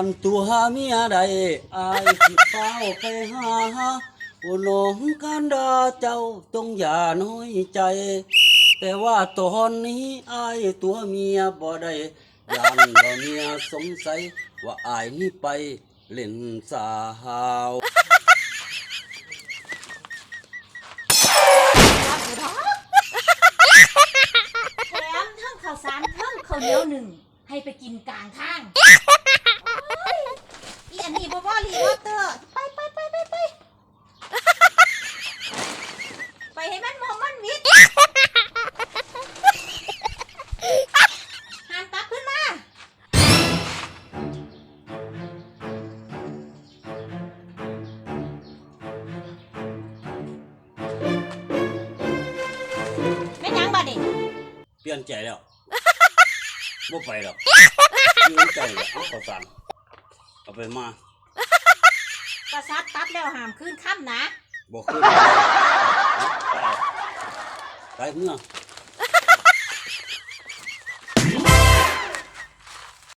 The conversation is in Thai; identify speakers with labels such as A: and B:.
A: คันตัวเมียใดอายสิเฝ้าไปหาโอ้น้องการดาเจ้าต้องอย่าน้อยใจ แต่ว่าตอนนี้อายตัวเมียบ่ได้ยานว่าเมียสงสัย ว่าอายนี่ไปเล่นสาว
B: แถมทั้งข้าวสารทั้งข้าวเหนียวหนึ่งให้ไปกินกลางทางโอ้ยอีอันนี้บ่บ่ รีวอเตอร์ ไปไปไปไปไปไปให้มันมองมันวิทย์หันตักขึ้นมา ไม่ยังบัดนี่
A: เปลี่ยนใจแล้ว บ่ไปแล้วเปลี่ยนใจแล้วเอาข้าวสารเอาไปมา
B: กระซับตับแล้วห้ามขึ้นค่ำนะ
A: บ่ขึ้นไปไปเมื่อ